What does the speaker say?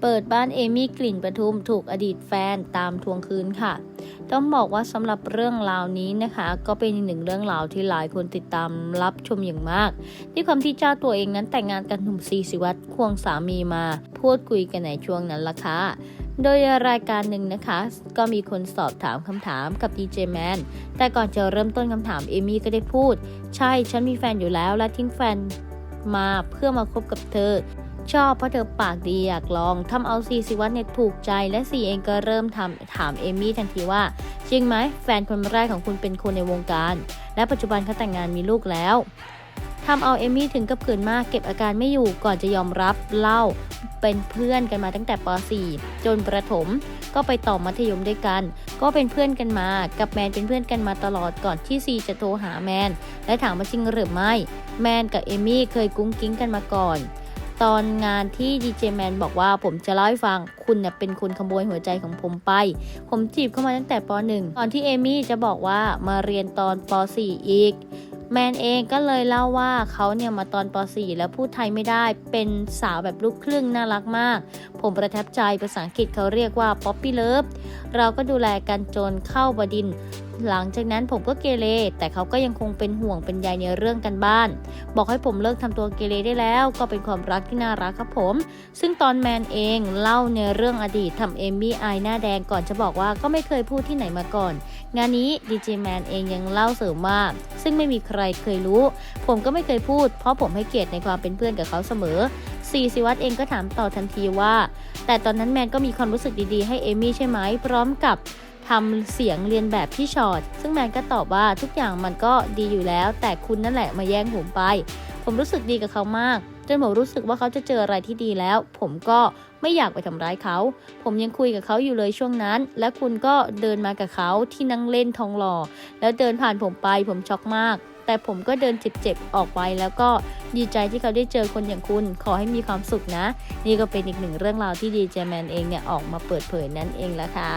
เปิดบ้านเอมี่กลิ่นประทุมถูกอดีตแฟนตามทวงคืนค่ะ ต้องบอกว่าสำหรับเรื่องราวนี้นะคะ ก็เป็นอีกหนึ่งเรื่องราวที่หลายคนติดตามรับชมอย่างมากที่ความที่เจ้าตัวเองนั้นแต่งงานกับหนุ่มซีสิวัตรควงสามีมา พูดคุยกันในช่วงนั้นล่ะค่ะโดยรายการหนึ่งนะคะ ก็มีคนสอบถามคำถามกับดีเจแมนแต่ก่อนจะเริ่มต้นคำถามเอมี่ก็ได้พูด ใช่ฉันมีแฟนอยู่แล้วและทิ้งแฟนมาเพื่อมาคบกับเธอ ชอบเพราะเธอปากดีอยากลองทำเอาซีสิวัตเนี่ยถูกใจ และซีเองก็เริ่มทำถามเอมี่ทันทีว่าจริงไหมแฟนคนแรกของคุณเป็นคนในวงการ และปัจจุบันเขาแต่งงานมีลูกแล้วทำเอาเอมี่ถึงกับเกินมากเก็บอาการไม่อยู่ก่อนจะยอมรับเล่าเป็นเพื่อนกันมาตั้งแต่ป .4 จนประถม ก็ไปต่อมัธยมด้วยกัน ก็เป็นเพื่อนกันมากับแมนเป็นเพื่อนกันมาตลอดก่อนที่ซีจะโทรหาแมน และถามว่าจริงหรือไม่ แมนกับเอมี่เคยกุ้งกิ้งกันมาก่อน ตอนงานที่ดีเจแมนบอกว่าผมจะเล่าให้ฟังคุณเนี่ยเป็นคนขโมยหัวใจของผมไป ผมจีบเข้ามาตั้งแต่ป .1 ก่อนที่เอมี่จะบอกว่ามาเรียนตอนป .4 อีกแมนเองก็เลยเล่าว่าเขาเนี่ยมาตอนป .4 แล้วพูดไทยไม่ได้ เป็นสาวแบบลูกครึ่งน่ารักมากผมประทับใจภาษาอังกฤษเขาเรียกว่า Poppy Love เราก็ดูแลกันจนเข้าบดิน หลังจากนั้นผมก็เกเร แต่เขาก็ยังคงเป็นห่วงเป็นใยในเรื่องกันบ้าน บอกให้ผมเลิกทำตัวเกเรได้แล้ว ก็เป็นความรักที่น่ารักครับผม ซึ่งตอนแมนเองเล่าในเรื่องอดีตทำเอมมี่อายหน้าแดงก่อนจะบอกว่าก็ไม่เคยพูดที่ไหนมาก่อน งานนี้ดีเจแมนเองยังเล่าเสริมว่าซึ่งไม่มีใครเคยรู้ ผมก็ไม่เคยพูด เพราะผมให้เกียรติในความเป็นเพื่อนกับเขาเสมอ ซีสิวัตเองก็ถามต่อทันทีว่า แต่ตอนนั้นแมนก็มีความรู้สึกดีๆให้เอมี่ใช่ไหมพร้อมกับทำเสียงเรียนแบบพี่ชอตซึ่งแมนก็ตอบว่าทุกอย่างมันก็ดีอยู่แล้ว แต่คุณนั่นแหละมาแย่งผมไป ผมรู้สึกดีกับเขามากจนผมรู้สึกว่าเขาจะเจออะไรที่ดีแล้ว ผมก็ไม่อยากไปทำร้ายเขา ผมยังคุยกับเขาอยู่เลยช่วงนั้น และคุณก็เดินมากับเขาที่นั่งเล่นทองหล่อ แล้วเดินผ่านผมไปผมช็อกมาก แต่ผมก็เดินเจ็บๆออกไปแล้วก็ดีใจที่เขาได้เจอคนอย่างคุณ ขอให้มีความสุขนะ นี่ก็เป็นอีกหนึ่งเรื่องราวที่ดีเจแมนเองเนี่ยออกมาเปิดเผยนั่นเองละค่ะ